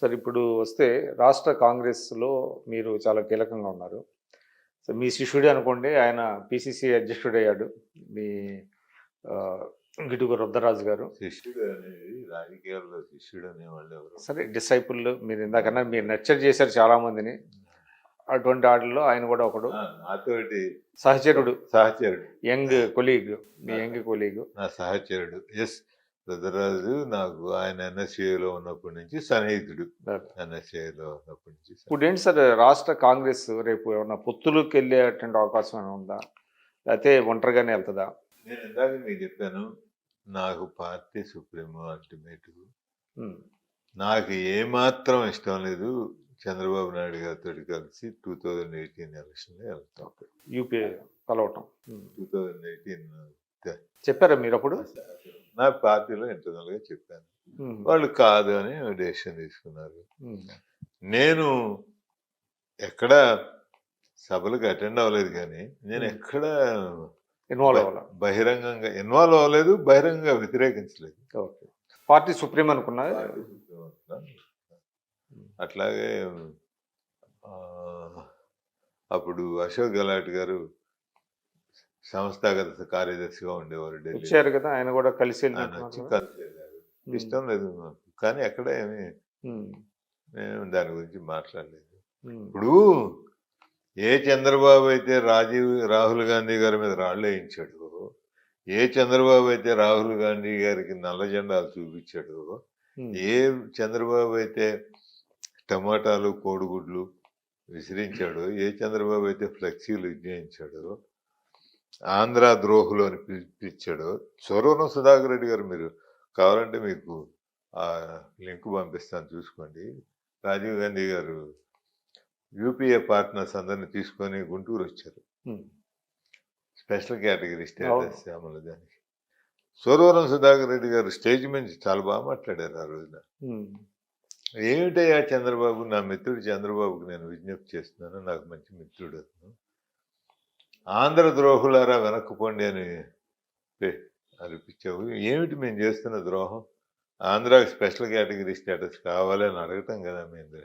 Sir ఇప్పుడు వస్తే రాష్ట్ర కాంగ్రెస్లో మీరు చాలా కీలకంగా ఉన్నారు. సో మీ శిష్యుడే అనుకోండి ఆయన పిసిసి అధ్యక్షుడు అయ్యాడు మీ గిడుగు రుద్రరాజు గారు. శిష్యుడు అనేది రాజకీయాల్లో శిష్యుడు అనేవాళ్ళు ఎవరు? సరే డిసైపుల్ మీరు ఇందాకన్నా మీరు నర్చర్ చేశారు చాలా మందిని అటువంటి వాటిల్లో ఆయన కూడా ఒకడు. నాతోటి సహచరుడు. సహచరుడు. యంగ్ కొలీగ్ మీ యంగ్ కొలీగ్. నా సహచరుడు. ఎస్ రుద్రరాజు నాకు ఆయన ఎన్ఎస్ఏలో ఉన్నప్పటి నుంచి సన్నిహితుడు. ఎన్ఎస్ఏలో ఉన్నప్పటి నుంచి ఇప్పుడు ఏంటి సార్ రాష్ట్ర కాంగ్రెస్ రేపు ఏమన్నా పొత్తులకు వెళ్ళేటువంటి అవకాశం ఏమైనా ఉందా? లేకపోతే ఒంటరిగానే వెళ్తుందా? నేను ఇందాక మీకు చెప్పాను నాకు పార్టీ సుప్రీమో అల్టిమేట్ నాకు ఏమాత్రం ఇష్టం లేదు చంద్రబాబు నాయుడు గారితో కలిసి టూ థౌజండ్ ఎయిటీన్ ఎలక్షన్లో వెళ్తాం. యూపీఏ కలవటం. టూ థౌజండ్ ఎయిటీన్ చెప్పారా మీరు అప్పుడు? నా పార్టీలో ఇంటర్నల్గా చెప్పాను. వాళ్ళు కాదు అని డెసిషన్ తీసుకున్నారు. నేను ఎక్కడ సభలకు అటెండ్ అవ్వలేదు కానీ నేను. ఎక్కడ ఇన్వాల్వ్ అవ్వాలా? బహిరంగంగా ఇన్వాల్వ్ అవ్వలేదు బహిరంగంగా వ్యతిరేకించలేదు. ఓకే. పార్టీ సుప్రీం అనుకున్నా? అట్లాగే అప్పుడు అశోక్ గెలాట్ గారు సంస్థాగత కార్యదర్శిగా ఉండేవారు ఢిల్లీ వచ్చారు కదా ఆయన కూడా కలిసి ఆయన వచ్చి వెళ్ళినట్టున్నారు. కలిసి వెళ్ళారు. ఇష్టం లేదు నాకు కానీ ఎక్కడ ఏమి ఉమ్, నేను దాని గురించి మాట్లాడలేదు. ఉమ్, ఇప్పుడు ఏ చంద్రబాబు అయితే రాజీవ్ రాహుల్ గాంధీ గారి మీద రాళ్ళు వేయించాడు ఏ చంద్రబాబు అయితే రాహుల్ గాంధీ గారికి నల్ల జెండాలు చూపించాడు ఉమ్, ఏ చంద్రబాబు అయితే టమాటాలు కోడిగుడ్లు విసిరించాడు ఏ చంద్రబాబు అయితే ఫ్లెక్సీలు విజయించాడు ఆంధ్ర ద్రోహులు అని పిలిపించాడు స్వరూరం సుధాకర్ రెడ్డి గారు మీరు కావాలంటే మీకు ఆ లింక్ పంపిస్తాను చూసుకోండి. రాజీవ్ గాంధీ గారు యూపీఏ పార్ట్నర్స్ అందరిని తీసుకొని గుంటూరు వచ్చారు. Special category. స్టేటస్ అమలు దానికి. సోరవరం సుధాకర్ రెడ్డి గారు స్టేజ్ నుంచి చాలా బాగా మాట్లాడారు ఆ రోజున. ఏమిటయ్యా చంద్రబాబు? నా మిత్రుడు చంద్రబాబుకి నేను విజ్ఞప్తి చేస్తున్నాను. నాకు మంచి మిత్రుడు అతను. ఆంధ్ర ద్రోహులారా వెనక్కుపోండి అని అనిపించావు ఏమిటి మేము చేస్తున్న ద్రోహం? ఆంధ్రాకి స్పెషల్ కేటగిరీ స్టేటస్ కావాలి అని అడగటం కదా మేము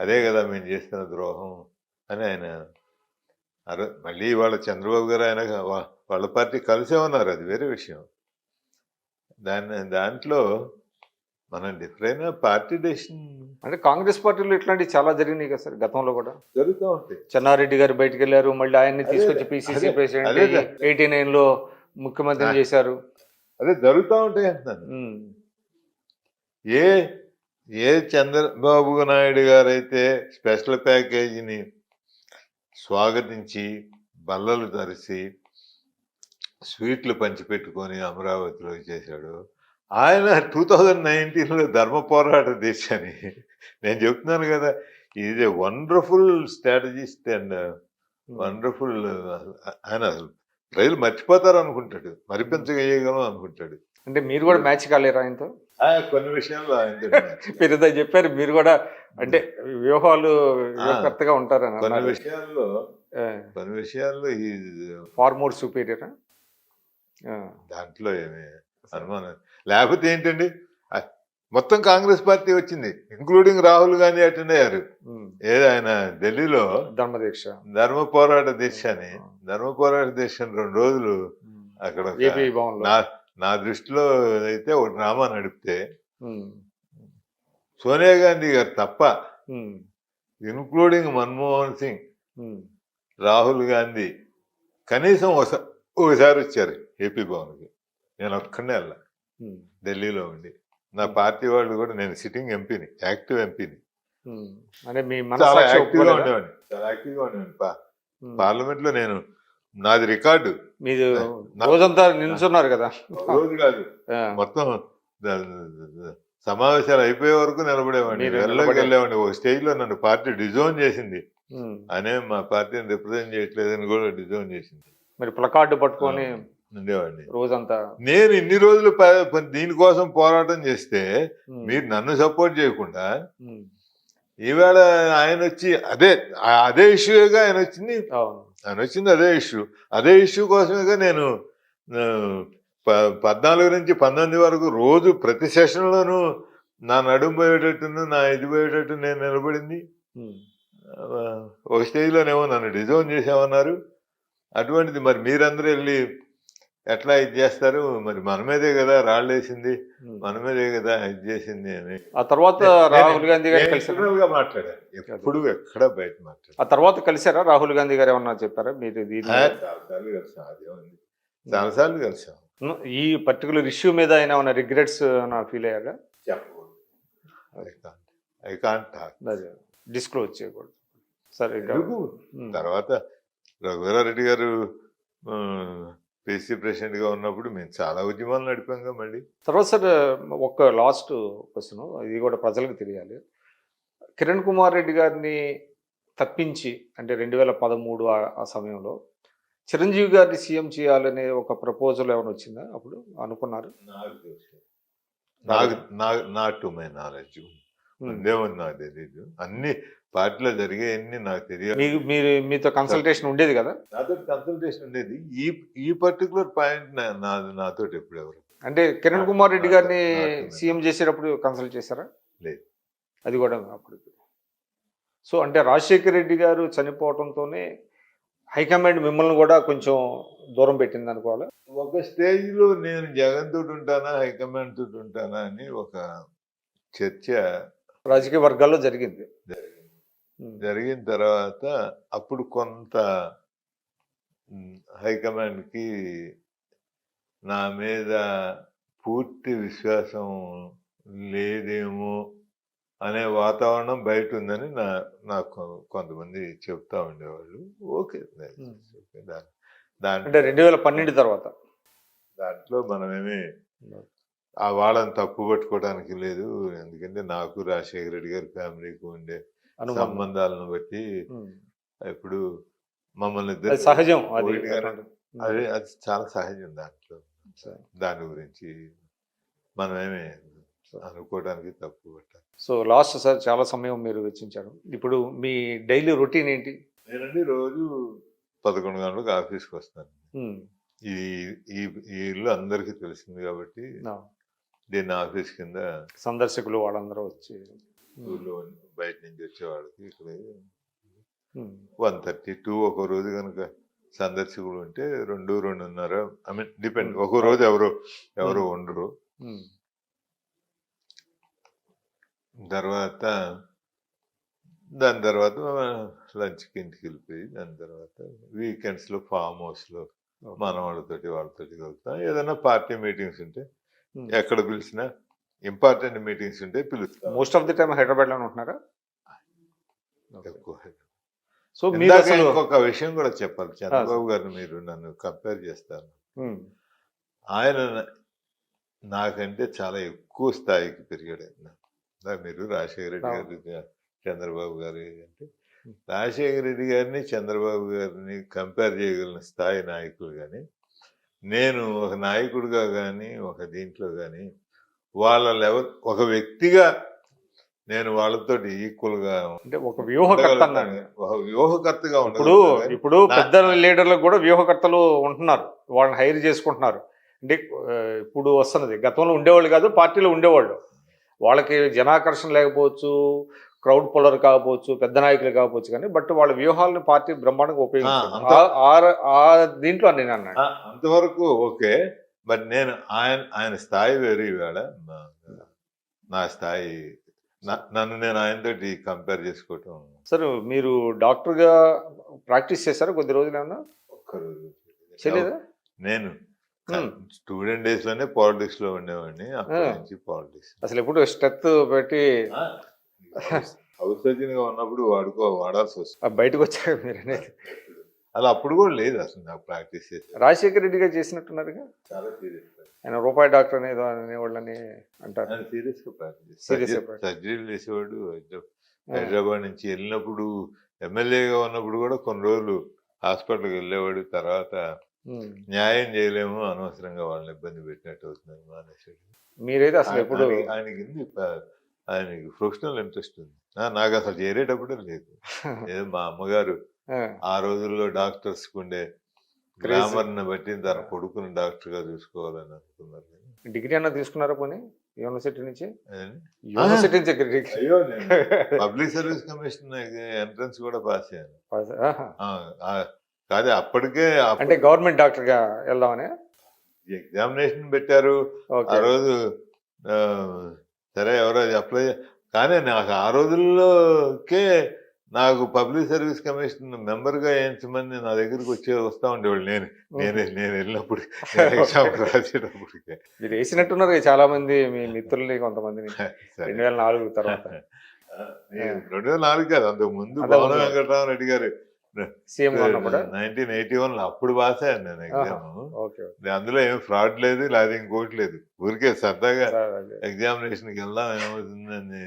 అదే కదా మేము చేస్తున్న ద్రోహం అని ఆయన అరే మళ్ళీ వాళ్ళ చంద్రబాబు గారు ఆయన వాళ్ళ పార్టీ కలిసే ఉన్నారు. అది వేరే విషయం. దాన్ని దాంట్లో మనం డిఫరెంట్ పార్టీ డెసిషన్ అంటే కాంగ్రెస్ పార్టీలో ఇట్లాంటివి చాలా జరిగినాయి కదా సార్ గతంలో కూడా జరుగుతూ ఉంటాయి చెన్నారెడ్డి గారు బయటికి వెళ్ళారు మళ్ళీ ఆయన్ని తీసుకొచ్చి పిసిసి ప్రెసిడెంట్. ఎయిటీ నైన్లో ముఖ్యమంత్రిని ఆ. చేశారు అదే జరుగుతూ ఉంటాయి అంటున్నాను ఏ ఏ చంద్రబాబు నాయుడు గారైతే స్పెషల్ ప్యాకేజీని స్వాగతించి బల్లలు తరిసి స్వీట్లు పంచిపెట్టుకొని అమరావతిలో చేశాడు ఆయన టూ థౌజండ్ నైన్టీన్లో ధర్మ పోరాట దేశాన్ని నేను చెప్తున్నాను కదా ఇది వండర్ఫుల్ స్ట్రాటజిస్ట్ అండ్ వండర్ఫుల్ ఆయన ప్రజలు మర్చిపోతారు అనుకుంటాడు మరిపించగలిగలం అనుకుంటాడు. అంటే మీరు కూడా మ్యాచ్ కాలేరు ఆయనతో? ఆ, కొన్ని విషయాల్లో ఆయన మీరు చెప్పారు మీరు కూడా అంటే వ్యూహాలు వ్యూహకర్తగా ఉంటారని కొన్ని విషయాల్లో కొన్ని విషయాల్లో ఈ ఫార్ మోర్ సుపీరియర్ దాంట్లో ఏమి అనుమానం లేకపోతే ఏంటండి? మొత్తం కాంగ్రెస్ పార్టీ వచ్చింది ఇంక్లూడింగ్ రాహుల్ గాంధీ అటెండ్ అయ్యారు. ఏది ఆయన ఢిల్లీలో? ధర్మదీక్ష. ధర్మ పోరాట దేశాన్ని ధర్మ పోరాట దేశాన్ని రెండు రోజులు అక్కడ నా దృష్టిలో అయితే ఒక డ్రామా నడిపితే సోనియా గాంధీ గారు తప్ప ఇన్క్లూడింగ్ మన్మోహన్ సింగ్ రాహుల్ గాంధీ కనీసం ఒకసా- ఒకసారి వచ్చారు ఏపీ భవన్కి. నేను ఒక్కడే వెళ్ళా. ఢిల్లీలో ఉండి. నా పార్టీ వాళ్ళు కూడా నేను సిట్టింగ్ ఎంపీని యాక్టివ్ ఎంపీని. అంటే మీ చాలా యాక్టివ్గా? ఉండేవాడిని. చాలా యాక్టివ్గా ఉండేవాడిని. పా ఉమ్. పార్లమెంట్లో నేను నాది రికార్డు. మీరు రోజంతా నిల్చున్నారు కదా. రోజు కాదు. మొత్తం సమావేశాలు అయిపోయే వరకు నిలబడేవాడిని. వెళ్ళేవాడిని. ఒక స్టేజ్లో నన్ను పార్టీ డిజోన్ చేసింది. అనే మా పార్టీని రిప్రజెంట్ చేయట్లేదని కూడా డిజోన్ చేసింది. మరి ప్లకార్డు పట్టుకొని ఉండేవాడిని. రోజంతా. నేను ఇన్ని రోజులు దీనికోసం పోరాటం చేస్తే మీరు నన్ను సపోర్ట్ చేయకుండా ఈవేళ ఆయన వచ్చి అదే అదే ఇష్యూగా ఆయన వచ్చింది. ఆయన వచ్చింది అదే ఇష్యూ. అదే ఇష్యూ కోసమేగా నేను పద్నాలుగు నుంచి పంతొమ్మిది వరకు రోజు ప్రతి సెషన్లోనూ నా నడుము పోయేటట్టును నా ఇది పోయేటట్టు నేను నిలబడింది. ఒక స్టేజ్లోనేమో నన్ను డిజైన్ చేసామన్నారు అటువంటిది మరి మీరందరూ వెళ్ళి ఎట్లా ఇది చేస్తారు? మరి మన మీదే కదా రాళ్ళు వేసింది. మన మీదే కదా ఇది చేసింది అని. ఆ తర్వాత రాహుల్ గాంధీ గారు గా మాట్లాడాను. ఎప్పుడు ఎక్కడ బయట మాట్లాడాను. ఆ తర్వాత కలిసారా రాహుల్ గాంధీ గారు ఏమన్నా చెప్పారా? మీరు చాలాసార్లు కలిసాం అదేముంది చాలాసార్లు కలిసాం ఈ పర్టికులర్ ఇష్యూ మీద ఆయన ఏమైనా రిగ్రెట్స్ ఫీల్ అయ్యారా? చెప్పకూడదు. I can't. I can't talk. అదే. డిస్క్లోజ్ చేయకూడదు. సరే. తర్వాత రఘువీరారెడ్డి గారు పిసి ప్రెసిడెంట్గా ఉన్నప్పుడు మేము చాలా ఉద్యమాలు నడిపాంగా మళ్ళీ. తర్వాత సార్ ఒక లాస్ట్ క్వశ్చన్ ఇది కూడా ప్రజలకు తెలియాలి. కిరణ్ కుమార్ రెడ్డి గారిని తప్పించి అంటే రెండు వేల పదమూడు ఆ- సమయంలో చిరంజీవి గారిని సీఎం చేయాలనే ఒక ప్రపోజల్ ఏమైనా వచ్చిందా అప్పుడు అనుకున్నారు? నాకు నా టు మై నాలెడ్జ్ ఉమ్. ఉందేమని నాకు తెలియదు అన్ని పార్టీలో జరిగాయన్ని నాకు తెలియదు. మీకు మీరు మీతో కన్సల్టేషన్ ఉండేది కదా? నాతో కన్సల్టేషన్ ఉండేది. ఈ ఈ పర్టికులర్ పాయింట్ నాది నాతో ఎప్పుడు ఎవరు అంటే కిరణ్ కుమార్ రెడ్డి గారిని సీఎం చేసేటప్పుడు కన్సల్ట్ చేశారా? లేదు. అది కూడా అప్పుడు. సో అంటే రాజశేఖర్ రెడ్డి గారు చనిపోవడంతోనే హైకమాండ్ మిమ్మల్ని కూడా కొంచెం దూరం పెట్టింది అనుకోవాలి? ఒక స్టేజ్లో నేను జగన్ తోటి ఉంటానా హైకమాండ్ తోటి ఉంటానా అని ఒక చర్చ రాజకీయ వర్గాల్లో జరిగింది. జరిగిన తర్వాత అప్పుడు కొంత హైకమాండ్కి నా మీద పూర్తి విశ్వాసం లేదేమో అనే వాతావరణం బయట ఉందని నా నాకు కొంతమంది చెప్తా ఉండేవాళ్ళు ఓకే Hmm. ఓకే. దా- దాంట్లో రెండు వేల పన్నెండు తర్వాత దాంట్లో మనమేమి ఆ వాళ్ళని తప్పు పట్టుకోవడానికి లేదు. ఎందుకంటే నాకు రాజశేఖర రెడ్డి గారి ఫ్యామిలీకి ఉండే సంబంధాలను బట్టి. ఇప్పుడు మమ్మల్ని సహజం అది. అదే చాలా సహజం దాంట్లో. దాని గురించి మనమేమి అనుకోవడానికి తప్పు పట్టాలి. సో లాస్ట్ సార్ చాలా సమయం మీరు వెచ్చించారు. ఇప్పుడు మీ డైలీ రొటీన్ ఏంటి? నేనండి రోజు పదకొండు గంటలకు ఆఫీస్కి వస్తాను ఈ ఈ ఇల్లు అందరికీ తెలిసింది కాబట్టి దీన్ని ఆఫీస్ కింద సందర్శకులు వాళ్ళందరూ వచ్చి. ఊళ్ళో బయట నుంచి వచ్చేవాళ్ళకి ఇక్కడ. వన్ థర్టీ టూ ఒక రోజు కనుక సందర్శకులు ఉంటే రెండు రెండున్నర ఐ మీన్ డిపెండ్. ఒక రోజు ఎవరు ఎవరు ఉండరు. తర్వాత దాని తర్వాత లంచ్కి ఇంటికి వెళ్ళిపోయి దాని తర్వాత వీకెండ్స్లో ఫామ్ హౌస్లో మన వాళ్ళతోటి వాళ్ళతోటి కలుగుతాం ఏదైనా పార్టీ మీటింగ్స్ ఉంటే. ఎక్కడ పిలిచినా ఇంపార్టెంట్ మీటింగ్స్ ఉంటే పిలుస్తాం మోస్ట్ ఆఫ్ ది టైం హైదరాబాద్లోనే ఉంటున్నారా ఎక్కువ సో మీరు ఇంకొక విషయం కూడా చెప్పాలి. చంద్రబాబు గారిని మీరు నన్ను కంపేర్ చేస్తారు. ఆయన నా- నాకంటే చాలా ఎక్కువ స్థాయికి పెరిగాడు ఆయన. మీరు రాజశేఖర రెడ్డి. గారు చంద్రబాబు గారు అంటే రాజశేఖర రెడ్డి గారిని చంద్రబాబు గారిని కంపేర్ చేయగలిగిన స్థాయి నాయకులు కానీ నేను ఒక నాయకుడిగా కానీ ఒక దీంట్లో కానీ వాళ్ళ లెవెల్ ఒక వ్యక్తిగా నేను వాళ్ళతోటి ఈక్వల్గా అంటే ఒక వ్యూహకర్త ఒక వ్యూహకర్తగా ఇప్పుడు ఇప్పుడు పెద్ద లీడర్లకు కూడా వ్యూహకర్తలు ఉంటున్నారు. వాళ్ళని హైర్ చేసుకుంటున్నారు. అంటే ఇప్పుడు వస్తున్నది. గతంలో ఉండేవాళ్ళు కాదు పార్టీలో ఉండేవాళ్ళు. వాళ్ళకి జనాకర్షణ లేకపోవచ్చు క్రౌడ్ పుల్లర్ కాకపోవచ్చు పెద్ద నాయకులు కాకపోవచ్చు కానీ బట్ వాళ్ళ వ్యూహాలను పార్టీ బ్రహ్మాండంగా ఆ దీంట్లో నేను అంతవరకు ఓకే బట్ నేను ఆయన ఆయన స్థాయి వేరు ఈవేళ నా- స్థాయి నన్ను నేను ఆయనతోటి కంపేర్ చేసుకోవటం. సార్ మీరు డాక్టర్గా ప్రాక్టీస్ చేశారా కొద్ది రోజులు ఏమన్నా? ఒక్కరోజు చేయలేదా? నేను. స్టూడెంట్ డేస్లోనే పాలిటిక్స్లో ఉండేవాడిని అప్పటి. నుంచి పాలిటిక్స్. అసలు ఎప్పుడు స్ట్రెత్ పెట్టి హౌస్ సర్జన్గా ఉన్నప్పుడు వాడుకో వాడాల్సి వస్తుంది. బయటకు వచ్చాక మీరు అనేది అలా అప్పుడు కూడా లేదు అసలు నాకు ప్రాక్టీస్ చేసి రాజశేఖర రెడ్డి గారు చేసినట్టున్నారుగా? చాలా సీరియస్ ఆయన రూపాయి డాక్టర్ అనేదో అనేవాళ్ళని అంటారు. ఆయన సీరియస్గా ప్రాక్టీస్. సర్జరీలు చేసేవాడు హైదరా- హైదరాబాద్ నుంచి వెళ్ళినప్పుడు ఎమ్మెల్యేగా ఉన్నప్పుడు కూడా కొన్ని రోజులు హాస్పిటల్కి వెళ్ళేవాడు. తర్వాత. న్యాయం చేయలేము అనవసరంగా వాళ్ళని ఇబ్బంది పెట్టినట్టు అవుతుంది మానేశాడు. మీరైతే అసలు ఎప్పుడు ఆయన- ఆయనకి ఆయనకి ప్రొఫెషనల్ ఇంట్రెస్ట్ ఉంది. నాకు అసలు చేరేటప్పుడే లేదు. ఏదో మా అమ్మగారు ఆ, రోజుల్లో డాక్టర్స్ ఉండే Crazy. గ్రామర్ని బట్టి తన కొడుకుని డాక్టర్గా చూసుకోవాలని అనుకున్నారు కానీ డిగ్రీ అన్న తీసుకున్నారా పోనీ? యూనివర్సిటీ నుంచి. యూనివర్సిటీ నుంచి అయ్యో పబ్లిక్ సర్వీస్ కమిషన్ ఎంట్రన్స్ కూడా పాస్ అయ్యాను. కాదు అప్పటికే అంటే గవర్నమెంట్ డాక్టర్గా వెళ్దామని? ఎగ్జామినేషన్ పెట్టారు. ఆ రోజు సరే ఎవరో అప్లై కానీ నాకు ఆ రోజుల్లోకే నాకు పబ్లిక్ సర్వీస్ కమిషన్ మెంబర్గా వేయించమని నా దగ్గరికి వచ్చి వస్తూ ఉండేవాళ్ళు నేను. నేను నేను వెళ్ళినప్పుడు ఎగ్జామ్ రాసేటప్పటికే. మీరు వేసినట్టున్నారు చాలా మంది మీ మిత్రుల్ని కొంతమందిని. సరే. రెండు వేల నాలుగు తర్వాత. రెండు వేల నాలుగు కాదు అంతకు ముందు భవన ముందు. వెంకటరామ రెడ్డి గారు సీఎం నైన్టీన్ ఎయిటీ వన్లో అప్పుడు పాస్ అయ్యాను నేను ఎగ్జామ్ ఓకే అందులో ఏం ఫ్రాడ్ లేదు లేదా ఇంకోటి లేదు. ఊరికే సరదాగా. ఎగ్జామినేషన్కి వెళ్దాం ఏమవుతుందని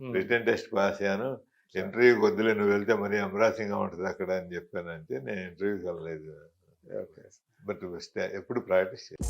ఉమ్. రిటర్న్ టెస్ట్ పాస్ అయ్యాను. ఇంటర్వ్యూకి వద్దులే నువ్వు వెళ్తే మరి ఎంబ్రాసింగ్గా ఉంటుంది అక్కడ అని చెప్పానంటే నేను ఇంటర్వ్యూకి వెళ్ళలేదు. ఓకే. బట్ ఎప్పుడు ప్రాక్టీస్ చేయాలి.